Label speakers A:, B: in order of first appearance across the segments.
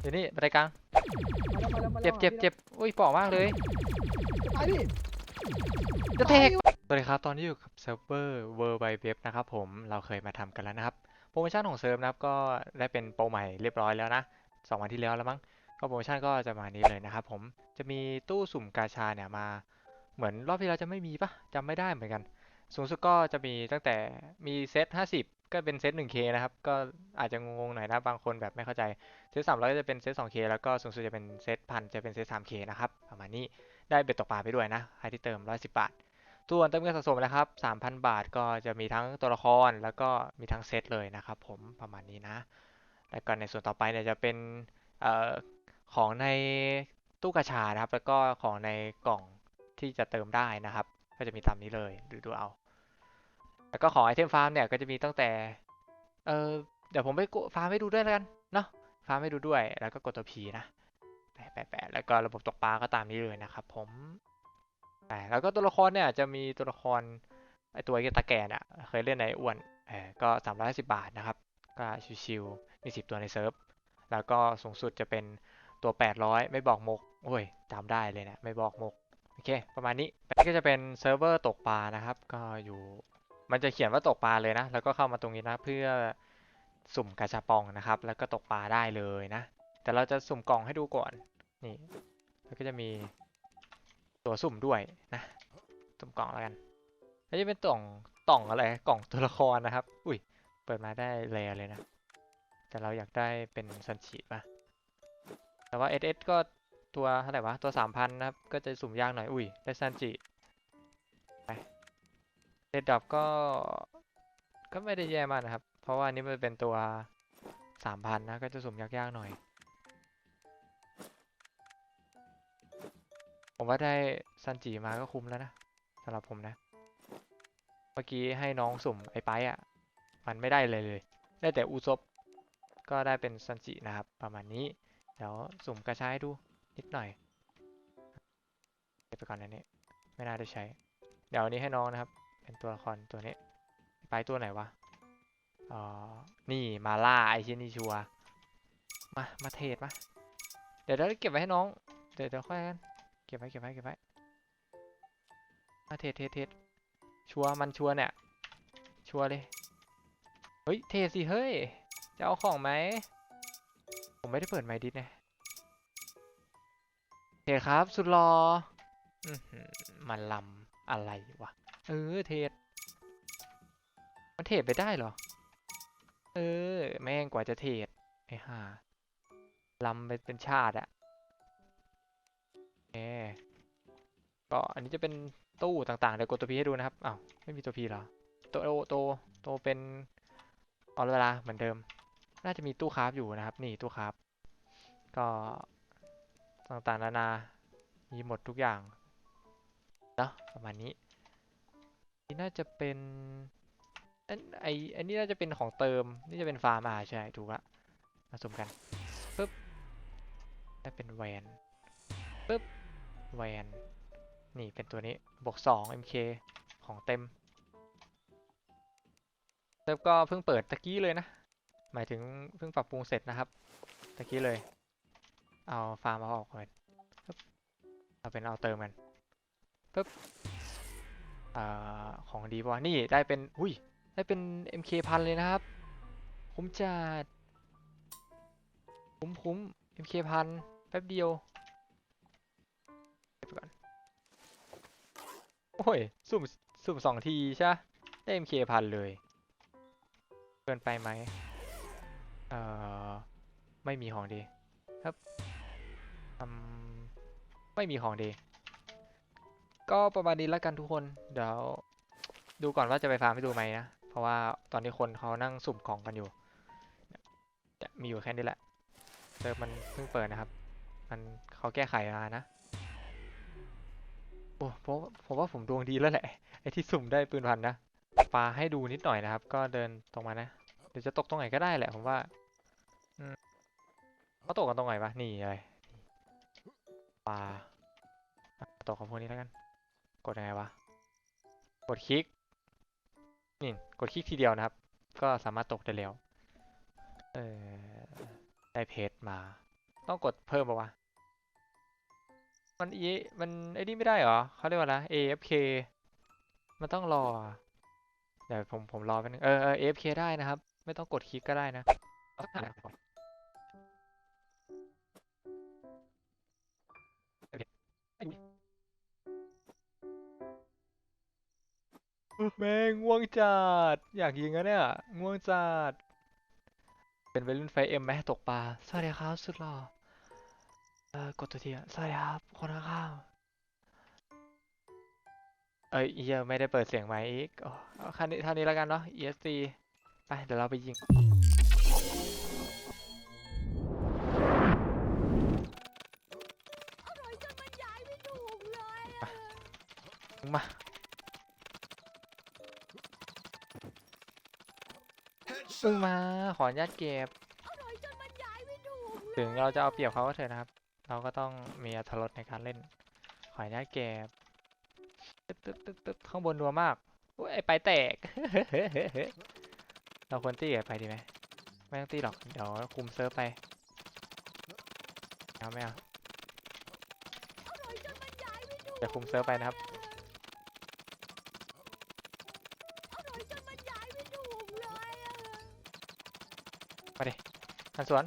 A: เดี๋ยวนี้บันไดกลาง
B: มาแล้วมาแล้วมาแล้ว
A: เจ็บเจ็บเจ็บอุ้ยปอกมากเลย
B: ตายดิ
A: จะเท
B: ตาย
A: ก
B: ดิ
A: สวัสดีครับ ตอนนี้อยู่กับเซิร์ฟเวอร์เวอร์ไบเว็บนะครับผม เราเคยมาทำกันแล้วนะครับ โปรโมชั่นของเซิร์ฟนะครับก็ได้เป็นโปรใหม่เรียบร้อยแล้วนะสองวันที่แล้วแล้วมั้ง ก็โปรโมชั่นก็จะมานี้เลยนะครับผม จะมีตู้สุ่มกาชาเนี่ยมา เหมือนรอบที่แล้วจะไม่มีปะจำไม่ได้เหมือนกัน สูงสุดก็จะมีตั้งแต่มีเซต50 ก็เป็นเซต 1K นะครับ ก็อาจจะงงๆหน่อยนะบางคนแบบไม่เข้าใจ เซต300ก็จะเป็นเซต 2K แล้วก็สูงสุดจะเป็นเซตพันจะเป็นเซต 3K นะครับประมาณนี้ได้เบ็ดตกปลาไปด้วยนะใครที่เติม 110 บาทส่วนเติมเงินสะสมนะครับ 3,000 บาทก็จะมีทั้งตัวละครแล้วก็มีทั้งเซตเลยนะครับผมประมาณนี้นะ แล้วก็ในส่วนต่อไปเนี่ยจะเป็นออของในตู้กาชานะครับ แล้วก็ของในกล่องที่จะเติมได้นะครับ ก็จะมีตามนี้เลยดูดูเอา แล้วก็ของไอเทมฟาร์มเนี่ยก็จะมีตั้งแต่ เออเดี๋ยวผมไปฟาร์มให้ดูด้วยแล้วกันเนาะฟาร์มให้ดูด้วย แล้วก็กดตัว P นะแปะแปะแปะแล้วก็ระบบตกปลาก็ตามนี้เลยนะครับผมแต่แล้วก็ตัวละครเนี่ยจะมีตัวละครไอตัวไอตาแกนอะเคยเล่นในอ้วนเออก็สามร้อยสิบาทนะครับ ก็ชิวๆมีสิบตัวในเซิร์ฟ แล้วก็สูงสุดจะเป็นตัวแปดร้อยไม่บอกมก โอ้ยจำได้เลยนะ ไม่บอกมก โอเค ประมาณนี้อันนี้ก็จะเป็นเซิร์ฟเวอร์ตกปลานะครับ ก็อยู่ มันจะเขียนว่าตกปลาเลยนะ แล้วก็เข้ามาตรงนี้นะ เพื่อสุ่มกาชาปองนะครับ แล้วก็ตกปลาได้เลยนะ แต่เราจะสุ่มกล่องให้ดูก่อน นี่ แล้วก็จะมีตัวสุ่มด้วยนะ สุ่มกล่องแล้วกัน แล้วจะเป็นกล่องกล่องอะไร กล่องตัวละครนะครับ อุ้ย เปิดมาได้แรเลยนะ แต่เราอยากได้เป็นซันชิป่ะ แต่ว่า SS ก็ตัวเท่าไหร่วะ ตัวสามพันนะครับ ก็จะสุ่มยากหน่อย อุ้ย ได้ซันจิ เดดดับก็ ก็ไม่ได้แย่มากนะครับ เพราะว่านี้มันเป็นตัวสามพันนะ ก็จะสุ่มยากๆหน่อย ผมว่าได้ซันจิมาก็คุ้มแล้วนะสำหรับผมนะ เมื่อกี้ให้น้องสุ่มไอ้ไปอะ มันไม่ได้เลยเลย ได้แต่อุซบก็ได้เป็นซันจินะครับ ประมาณนี้ เดี๋ยวสุ่มกระชายดูนิดหน่อยเก็บไปก่อนอันนี้ไม่น่าได้ใช้ เดี๋ยวนี้ให้น้องนะครับ เป็นตัวละครตัวนี้ ไปตัวไหนวะอ๋อนี่มาล่าไอเชนี่ชัวมา มาเทรดมา เดี๋ยวเราเก็บไว้ให้น้อง เดี๋ยวเดี๋ยวค่อยกัน เก็บไว้เก็บไว้เก็บไว้มาเทรดเทรดเทรดชัวมันชัวเนี่ย ชัวเลย เฮ้ย เทรดสิเฮ้ย จะเอาของไหม ผมไม่ได้เปิดไมค์ดิสไงเทรดครับ สุดรออื้อหือมันลำอะไรวะ เออเทรดมันเทรดไปได้เหรอ เออ แม่งกว่าจะเทรดไอ้ห่าลำไปเป็นชาติอะเอก็อันนี้จะเป็นตู้ต่างๆ เดี๋ยวกดตัวพีให้ดูนะครับอ้าวไม่มีตัวพีเหรอตัวโตโตโตเป็นออเวลาเหมือนเดิม น่าจะมีตู้คราฟอยู่นะครับ นี่ตู้คราฟก็ต่างๆนานา มีหมดทุกอย่างเนอะประมาณนี้ น่าจะเป็นอันไออันนี้น่าจะเป็นของเติม นี่จะเป็นฟาร์มอ่าใช่ถูกละมาสุ่มกันปึ๊บได้เป็นแวนปึ๊บแวนนี่เป็นตัวนี้บวก2 MK ของเต็มเซิร์ฟก็เพิ่งเปิดตะกี้เลยนะ หมายถึงเพิ่งปรับปรุงเสร็จนะครับ ตะกี้เลย เอาฟาร์มเอาออกก่อนปึ๊บเอาเป็นเอาเติมกันปึ๊บ อของดีปะวะนี่ได้เป็นอุ้ยได้เป็น MK พันเลยนะครับคุ้มจัดคุ้มคุ้ม MK พันแป๊บเดียวไปก่อนโอ้ยสุ่มสุ่มสองทีใช่ได้ MK พันเลยเกินไปไหมเอ่อไม่มีของดีครับอืมไม่มีของดี ก็ประมาณนี้แล้วกันทุกคน เดี๋ยวดูก่อนว่าจะไปฟาร์มให้ดูไหมนะ เพราะว่าตอนนี้คนเขานั่งสุ่มของกันอยู่ มีอยู่แค่นี้แหละเซิร์ฟมันเพิ่งเปิดนะครับ มันเขาแก้ไขมานะ โอ้ผมผมว่าผมดวงดีแล้วแหละ ไอ้ที่สุ่มได้ปืนพันนะ ปลาให้ดูนิดหน่อยนะครับ ก็เดินตรงมานะ เดี๋ยวจะตกตรงไหนก็ได้แหละผมว่าเขาตกกันตรงไหนวะ นี่เลยปลาตกของพวกนี้แล้วกัน กดยังไงวะ กดคลิก นี่กดคลิกทีเดียวนะครับ ก็สามารถตกได้แล้วเออได้เพชรมา ต้องกดเพิ่มปะวะ มันเอมันไอ้นี่ไม่ได้เหรอเขาเรียกว่าอะไร AFK มันต้องรอ เดี๋ยวผมผมรอไปบนึงเออเออ AFK ได้นะครับ ไม่ต้องกดคลิกก็ได้นะ แม่งง่วงจัด อยากยิงอะเนี่ย ง่วงจัด เป็นวัยรุ่นไฟเอ็มไหมตกปลา สวัสดีครับ สุดหล่อเออกดตัวทีอะสวัสดีครับ คนข้างๆเอ้ยเหี้ยไม่ได้เปิดเสียงไมค์อีกอ๋อเอาคันนี้เท่านี้แล้วกันเนาะ ESC ไป เดี๋ยวเราไปยิง เพิ่งมาขออนุญาตเก็บ ถึงเราจะเอาเปรียบเขาก็เถอะนะครับ เราก็ต้องมีอรรถรสในการเล่น ขออนุญาตเก็บตึ๊ดตึ๊ดตึ๊ดตึ๊ดข้างบนรัวมากอุ๊ยไอ้ไปแตก เราควรตีกับไปดีไหมไม่ต้องตีหรอก เดี๋ยวคุมเซิร์ฟไปเอาไม่เอาเดี๋ยวคุมเซิร์ฟไปนะครับ หันสวน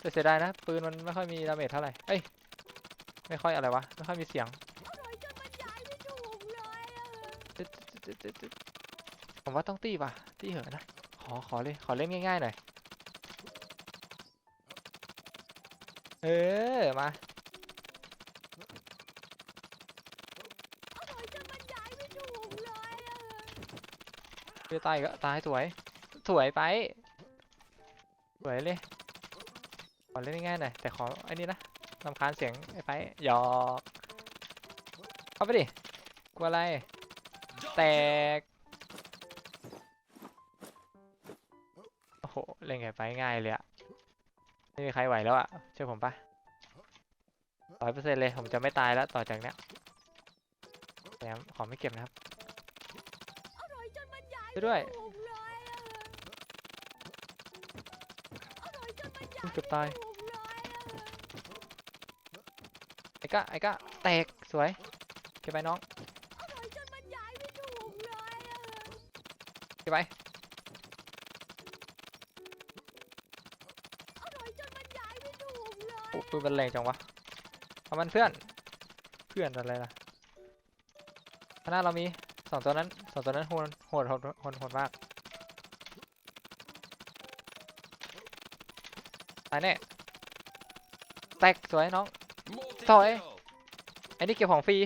A: แต่เสียดายนะ ปืนมันไม่ค่อยมีดาเมจเท่าไหร่เอ้ยไม่ค่อยอะไรวะ ไม่ค่อยมีเสียงตึ๊ดตึ๊ดตึ๊ดตึ๊ดตึ๊ดผมว่าต้องตีป่ะตีเหอะนะ ขอขอเลย ขอเล่นง่ายๆหน่อย เออ มาเพื่อตายก็ตายสวย สวยไป สวยเลยข อเล่นง่ายๆหน่อยแต่ขอไอ้นี่นะรำคาญเสียงไอ้ไปหยอกเข้าไปดิกลัวอะไร แตก โอ้โห เล่นไงไปง่ายเลยอะไม่มีใครไหวแล้วอะเชื่อผมปะร้อยเปอร์เซ็นต์เลย ผมจะไม่ตายแล้วต่อจากเนี้ยแต่ขอไม่เก็บนะครับช่วยด้วย เกือบตายไอ้กะไอ้กะแตกสวยเก็บไปน้องเก็บไปโอ้ปืนมันแรงจังวะเอามันเพื่อนเพื่อนอะไรล่ะข้างหน้าเรามีสองตัวนั้นสองตัวนั้นโหดโหดโหดโหดมากายแน่แตกสวยน้อง
C: Sorry.
A: ไอ้นี่เก็บของฟรี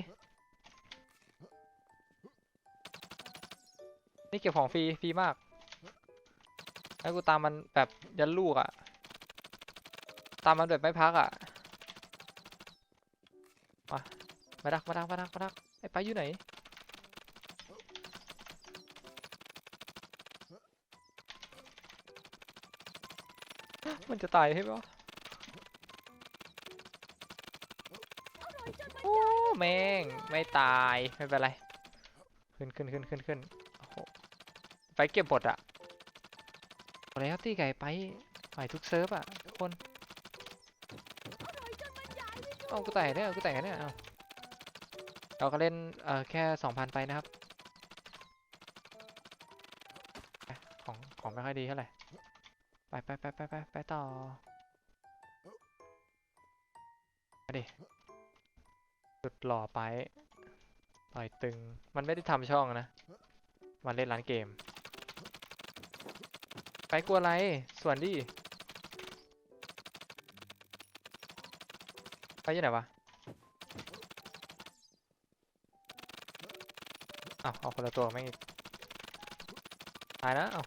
A: นี่เก็บของฟรีฟรีมากแล้วกูตามมันแบบยันลูกอะตามมันแบบไม่พักอะมามาดักมาดักมาดักมาดักไอ้ไปอยู่ไหน มันจะตายใช่ปะโอ้แม่งไม่ตายไม่เป็นไร ขึ้นขึ้นขึ้นขึ้นขึ้นโอ้โหไปเก็บหมดอะอาแล้วตีไก่ไปไปทุกเซิร์ฟอะทุกคนเอากูแต่เนี่ยกูแต่เนี่ยเอาเราก็เล่นเอ่อแค่สองพันไปนะครับ ของของไม่ค่อยดีเท่าไหร่ ไปไปไปไปไปไปต่อมาดิสุดหล่อไปต่อยตึง มันไม่ได้ทำช่องนะ มันเล่นร้านเกม ไปกลัวอะไร ส่วนดิไปยี่ไหนวะอ้าวเอาคนละตัวไม่ตายนะเอ้า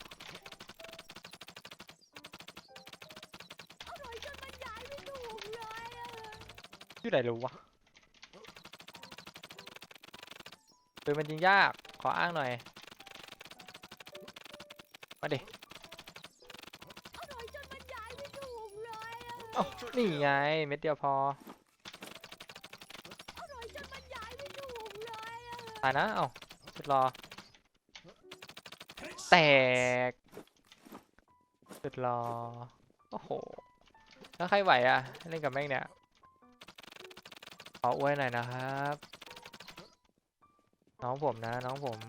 A: อยู่ไหนรู้วะปืนมันยิงยาก ขออ้างหน่อย มาดิเอ้านี่ไง เม็ดเดียวพอ ตายนะ เอ้าสุดรอ แตกสุดรอ โอ้โห แล้วใครไหวอะเล่นกับแม่งเนี่ย ขออวยหน่อยนะครับ น้องผมนะ น้องผม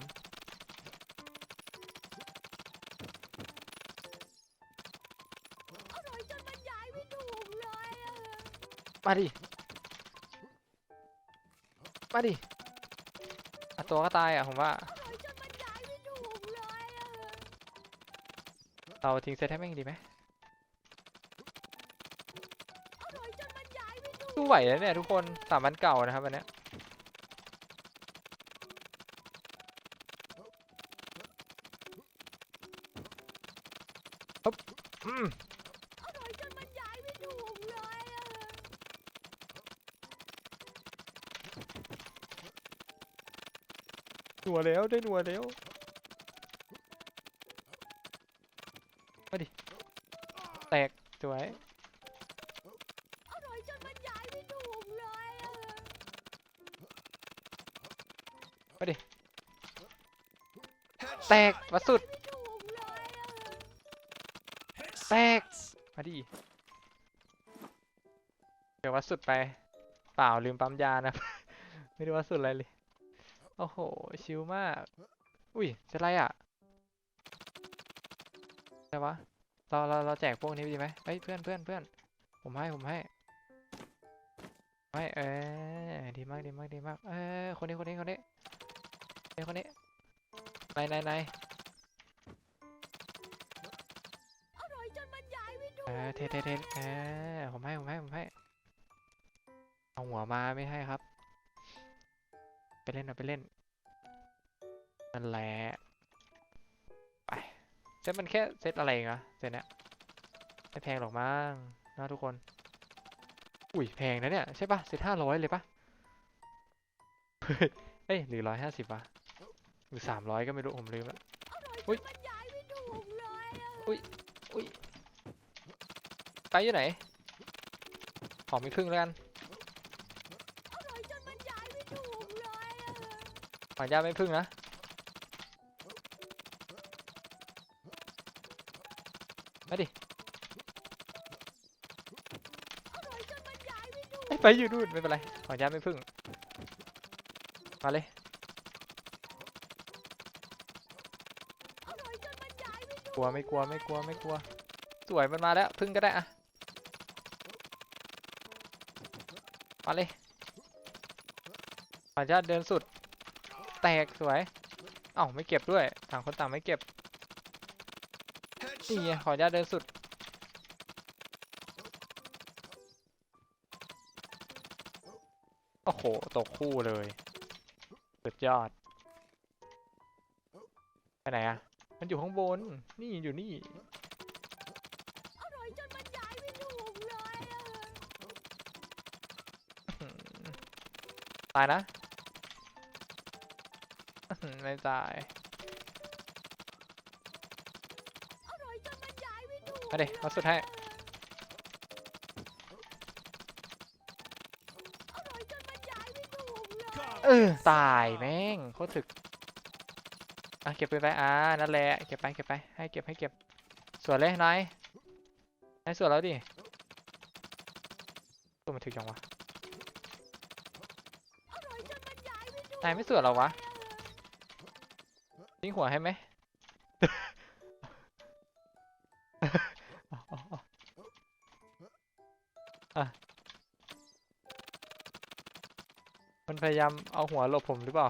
C: อร่อยจนบรรยายไม่ถูกเลยอะ
A: มาดิ มาดิอะตัวก็ตายอะผมว่า
C: อร่อยจนบรรยายไม่ถูกเลยอะ
A: เราทิ้งเซตให้แม่งดีไหม สู้ไหวแล้วเนี่ยทุกคนสามวันเก่านะครับวันเนี้ยฮึบอืม
C: อร่อยจนบรรยายไม่ถูกเลยอะ
A: หนัวแล้วได้หนัวแล้วมาดิ แตกสวย
C: อร่อยจนบรรยายไม่ถูกเลยอะ
A: แตกวัดสุด แตก มาดิ เดี๋ยววัดสุดไป เปล่าลืมปั๊มยานะ ไม่ได้วัดสุดอะไรเลย โอ้โห ชิลมาก อุ้ยจะไรอะอะไรวะ เราเราเราแจกพวกนี้ดีไหมเฮ้ยเพื่อนเพื่อนเพื่อน ผมให้ผมให้ไม่เออดีมากดีมากดีมาก เออคนนี้คนนี้คนนี้คนนี้ คนนี้ไหนไหนไหน
C: อร่อยจนบรรยายไม่ถูก
A: เออเทเทเทเออผมให้ผมให้ผมให้เอาหัวมาไม่ให้ครับ ไปเล่นเอาไปเล่นนั่นแหละไปเซตมันแค่เซตอะไรเองอะเซตเนี้ยไม่แพงหรอกมั้งนะทุกคน อุ้ยแพงนะเนี่ย ใช่ปะเซตห้าร้อยเลยปะเฮ้ยเอ้ยหรือร้อยห้าสิบวะห รือสามร้อยก็ไม่รู้ผมลืมละ
C: อร่อยจ
A: อุ๊ย
C: นบรรยายไม่ถูกเลยอะ
A: อุ้ยไปอยู่ไหน ขอมีครึ่งแล้วกัน
C: อร่อยจนบรรยายไม่ถูกเลยอะ
A: ขออนุญาตไม่พึ่งนะมาดิ
C: อร่อยจนบรรยายไม่ถูก
A: เอ้ยไปอยู่นู่นไม่เป็นไรขออนุญาตไม่พึ่งมาเลย
C: อร่อยจนบรรยายไม่ถู ก
A: ลัวไม่กลัวไม่กลัวไม่กลัว สวยมันมาแล้วพึ่งก็ได้อะมาเลยขออนุญาตเดินสุด แตกสวย เอ้าไม่เก็บด้วยต่างคนต่างไม่เก็บนี่ไงขออนุญาตเดินสุด โอ้โห ตกคู่เลย สุดยอด ไปไหนอะ มันอยู่ข้างบน นี่อยู่นี่
C: อร่อยจนบรรยายไม่ถูกเลยอะ
A: อื้อหือตายนะอื้อหือไม่ตาย
C: อร่อยจนบรรยายไม่ถูก
A: มาดิมาสุดให้
C: อร่อยจนบรรยายไม่ถูกเลย
A: เออ ตายแม่งโคตรถึก อะเก็บไปไปอ่านั่นแหละเก็บไปเก็บไปให้เก็บให้เก็บสวยเลยนายนายสวยแล้วดิตัวมันถึกยังวะ
C: นายไม่
A: สวยเหรอวะทิ้งหัวให้ไหมอาเอาเออะมันพยายามเอาหัวหลบผมหรือเปล่า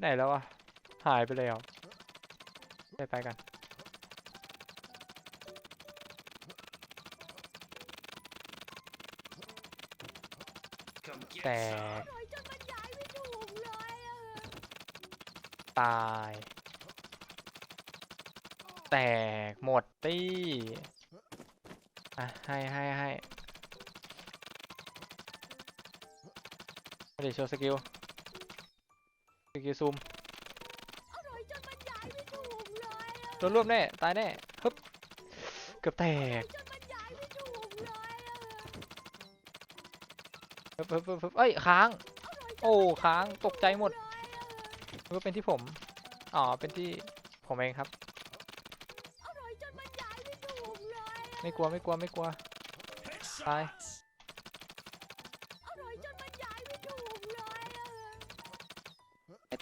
A: ไปไหนแล้วอะหายไปเลยเหรอไปไปกันแตก
C: อร่อยจนบรรยายไม่ถูกเลยอะ
A: ตาย แตกหมดตี้อะให้ให้ให้มาดิโชว์สกิล สกิลซูม
C: อร่อยจนบรรยายไม่ถูกเลยอะ
A: โดนรวบแน่ ตายแน่ฮึบเกือบแตก
C: จนบรรยายไม่ถูกเลยอะ
A: ฮึบฮึบฮึบฮึบเอ้ยค้าง
C: อร่อยจน
A: โอ้ค้างตกใจหมด
C: เลยอะ
A: นึกว่าเป็นที่ผม อ๋อ เป็นที่ผมเองครับ
C: อร่อยจนบรรยายไม่ถูกเลยอะ
A: ไม่กลัวไม่กลัวไม่กลัว ตาย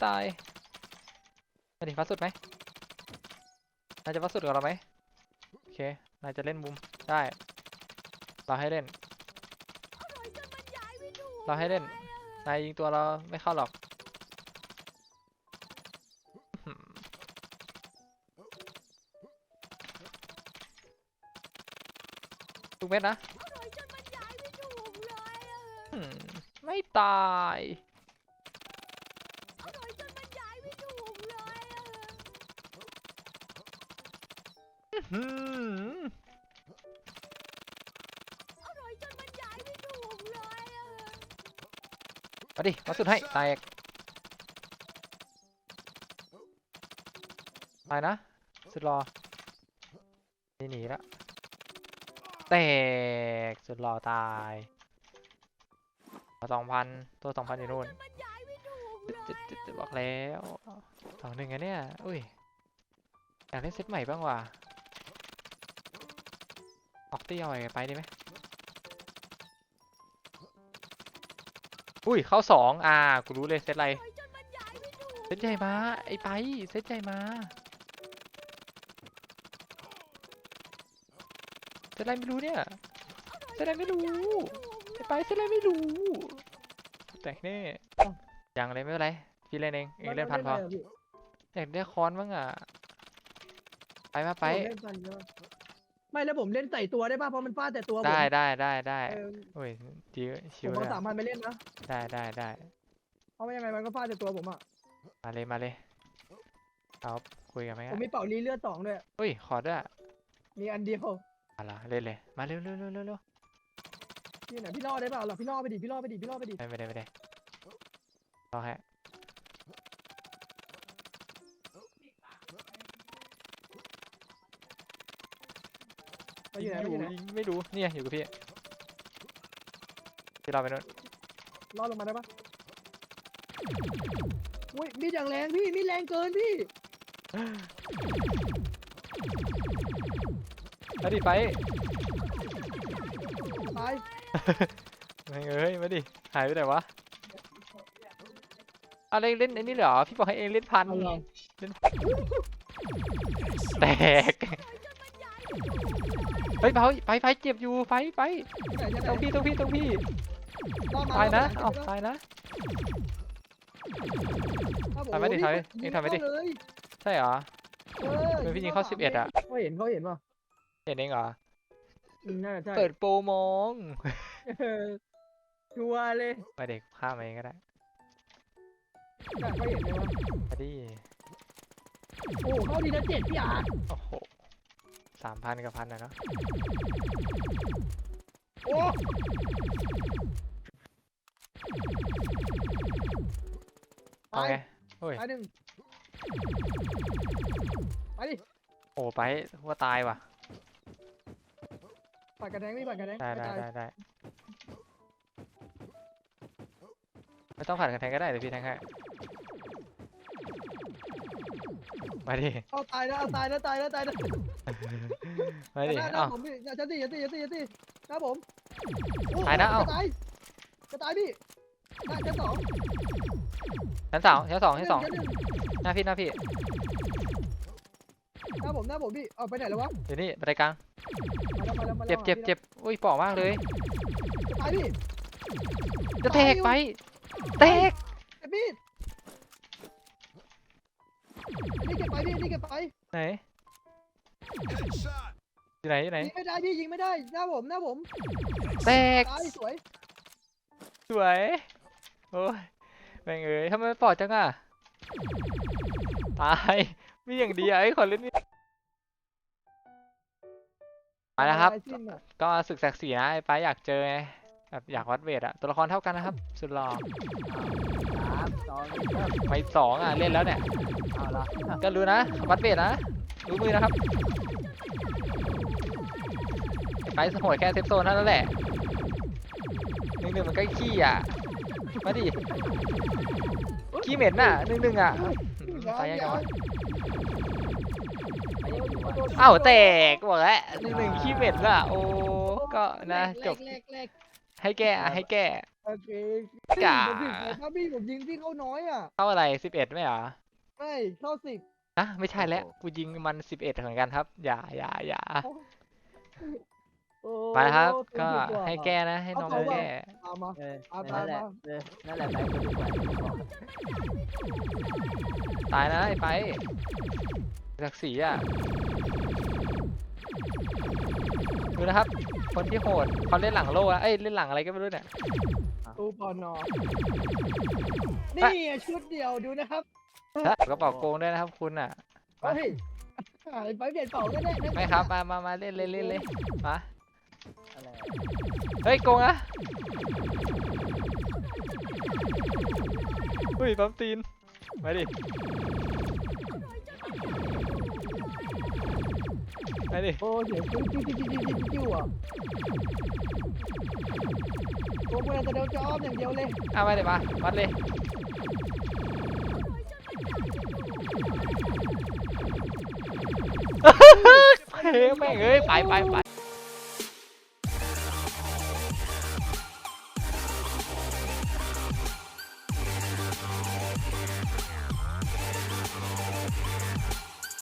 A: ตายมาดิฟัดสุดไหมนายจะฟัดสุดกับเราไหมโอเคนายจะเล่นมุมได้เราให้เล่น เราให้เล่น นายยิงตัวเราไม่เข้าหรอกทุกเม็ดนะ
C: ไม่
A: ตาย
C: มา
A: ดิมาสุดให้แตกตายนะ สุดรอหนีหนีแล้วแตกสุดรอตายสองพันตัวสองพันอยู่นู่น
C: บรรยายไม่ถูก
A: จะ
C: เลย
A: จะจะจะบอกแล้วสองหนึ่งอะเนี่ย อุ้ย อยากเล่นเซตใหม่บ้างว่ะ ออกตี้เอาไงไปดีไหม อุ้ยเข้าสองอ่ากูรู้เลยเซตอะไร
C: อร่อยจนบรรยายไม่ถูก
A: เซตใหญ่มาไอ้ไปเซตใหญ่มาเซตอะไรไม่รู้เนี่ยเซตอะไรไม่รู้ไอ้ไปเซตอะไรไม่รู้แตกแน่ยังเลยไม่เป็นไรพี่เล่นเองเองเล่นพันพอ
B: มัไม่ได้ะพี่
A: อยากได้ค้อนบ้างอะไปมาไป
B: ผมเล่นพันใช่ปะ ไม่แล้วผมเล่นใส่ตัวได้ป่ะเพราะมันฟาดแต่ตัวผม
A: ได้ได้ได้ได้
B: เออ
A: โอ้ยจิวชิ
B: ผม
A: ว
B: เอา
A: เลย
B: สาม
A: อะ
B: พันไปเล่นนะ
A: ได้ได้ได้
B: เพราะไม่ยังไงมันก็ฟาดแต่ตัวผมอะ
A: มาเลยมาเลยเอาคุยกันไหม
B: ผม
A: อะ
B: มีเป่าลีเลือดสองด้วย
A: อุ้ยขอด้วยอะ
B: มีอันเดียว
A: เอาล่ะเล่นเลยมาเร็วเร็วเร็วเร็วเร็ว
B: นี่ไหนพี่ล่อได้เปล่าหรอพี่ล่อไปดิพี่ล่อไปดิพี่ล่อไปดิ
A: ไม่ไม่ได้ไม่ได้รอแฮะ
B: ยู่ไหน
A: อ
B: มาอยู่ยู่ไหน
A: ยิงไม่รู้เนี่ยอยู่กับพี่พี่เราไปนู่น
B: ล่อลงมาได้ปะอุ้ยมีดอย่างแรงพี่มีดแรงเกินพี่
A: มาดิไป
B: ตาย
A: ไม่งเอ้ยมาดิหายไปไหนวะอะไรเล่นไอ้นี่เหรอพี่บอกให้เองเล่นพัน
B: เอาลอง
A: แตก เฮ้ยไปไปไปเจ็บอยู่ไปไป
B: ที่ไหนที่ไหน
A: ตรงพี่ตรงพี่ตรงพี่
B: ล่อมา
A: ตายนะ
B: ล่
A: เอ้า
B: มา
A: ตายนะ
B: ครับผม
A: ถอยมาดิ
B: โอ้
A: ถอย
B: พี่
A: เองถอยมาดิ
B: เข้เลย
A: ใช่เหรอ
B: เออ
A: ทำไมพี่ยิงเข้า
B: สม
A: 11อะ
B: เขาเห็นเขาเห็นป่ะ
A: เห็นเองเหรอ
B: อืมน่าจะใช่
A: เปิดโปรมอง
B: เออชัวร์เลย
A: ไปเด็กข้ามมาเองก็ได้
B: อยากก็เห็นเลยวะ
A: มาดิ
B: โอ้เข้าดีนะเจ็ดพี่อาร์ต
A: โอ้โห สามพันกับพันนะเนาะ
B: โอ้
A: เอา
B: ตาย
A: ไงโอ้ย
B: ตายหนึ่งไปดิ
A: โอ้ไปว่าตายว่ะ
B: ปัดกระแทงพี่ปัดกระแทง
A: ได้
B: ไม่
A: ได้
B: ตาย
A: ได้ได้ไม่ต้องผ่านกันแทงก็ได้เดี๋ยวพี่แทงให้ มาดิ
B: เอาตายนะเอาตายนะตายนะตายนะ
A: มาดิ
B: หน้าหน้า
A: เอ้า
B: ผมพี่อย่าตีอย่าตีอย่าตีอย่าตีหน้าผมโอ้
A: ตายนะเอ้า
B: จะตายจะตายพี่หน้าชั้นสอง
A: ชั้นสองชั้นสองชั้นสอง
B: ชั้นหนึ่ง
A: หน้าพี่หน้าพี่
B: หน้าผมหน้าผมพี่เอาไปไหนแล้ววะ
A: เดี๋ยวนี้บันไดกลาง
B: มาแล้วมาแล้วมาแล้ว
A: เจ็บเจ็บ
B: หาพี่
A: เจ็บอุ้ยปอกมากเลย
B: จะตายพี่
A: จะแตกไป แตก
B: เจ็บพี่ นี่เก็บไปพี่นี่เก็บไป
A: ไหนอยู่ไหนอยู่ไหน
B: ยิงไม่ได้พี่ยิงไม่ได้หน้าผมหน้าผม
A: แตก
B: ตายสวย
A: สวยโอ้ยแม่งเอ้ยทำไมปอดจังอะตายมีอย่างดีอะไอ้ขอเล่นนี่มาแล้วครับ
B: ตายสิ้นอะ
A: ก็ศึกศักดิ์ศรีนะไอ้ไปอยากเจอไงแบบอยากวัดเวทอะตัวละครเท่ากันนะครับ สุดหล่อ
B: สามสองหนึ่งเริ่ม
A: ไม่สองอะเล่นแล้วเนี่ย
B: เอาละ
A: ก็รู้นะวัดเวทนะรู้มือนะครับไอ้ไปโหดแค่เซฟโซนเท่านั้นแหละหนึ่งหนึ่งมันก็ขี้อะมาดิขี้เหม็นน่ะหนึ่งหนึ่งอะอืมตายยังไงวะ
B: ไป
D: ก็ยังอยู่อะ
A: อ้าวแตกบอกแล้วหนึ่งหนึ่งขี้เบ็ดละโอ้ก็นะจบ
B: แรกแรก
A: ให้แก้อะให้แก้
B: โอเค
A: จ๋า
B: ผมผิดถ้าพี่ผมยิงพี่เขาน้อยอะ
A: เข้าอะไรสิบเอ็ดไม่เหรอ
B: ไม่เข้าสิบ
A: อะไม่ใช่แล้วกูยิงมันสิบเอ็ดเหมือนกันครับ อย่าอย่าอย่า
B: โอ้
A: ไปครับ ก็
B: สิว่า
A: ให้แก้นะ ให้น้อง
B: เอาเป
A: แก้
B: ตามมา
D: เออ
B: เอา
D: นั่นแหละ
B: มา
D: เออนั่นแหละไปดีกว่ามบอก
A: ตายนะไอ้ไปศักดิ์ศรีอะ ดูนะครับ คนที่โหดเขาเล่นหลังโล่อะเอ้ยเล่นหลังอะไรก็ไม่รู้เนี่ย
B: ตูปอนอนี่ไงชุดเดียวดูนะครับ
A: กระเป๋าโกงด้วยนะครับคุณอะมา
B: เฮ้ยหายไปเปลี่ยนเป่าได้แน่นะ
A: ไม่ครับ มามามาเล่นเล่นเล่นเลยมา
D: อะไร
A: เฮ้ยโกงอะเฮ้ยปั๊มตีน มาดิ มาดิ
B: โอ้เสียงจิ้วจิ้วจิ้วจิ้วจิ้วจิ้วอะโอ้เวลาจะเดาจะอ้อมอย่างเดียวเลย
A: เอามาเดี๋ยวมาวัดเลยเฮ้ยแม่งเอ้ยไปไปไป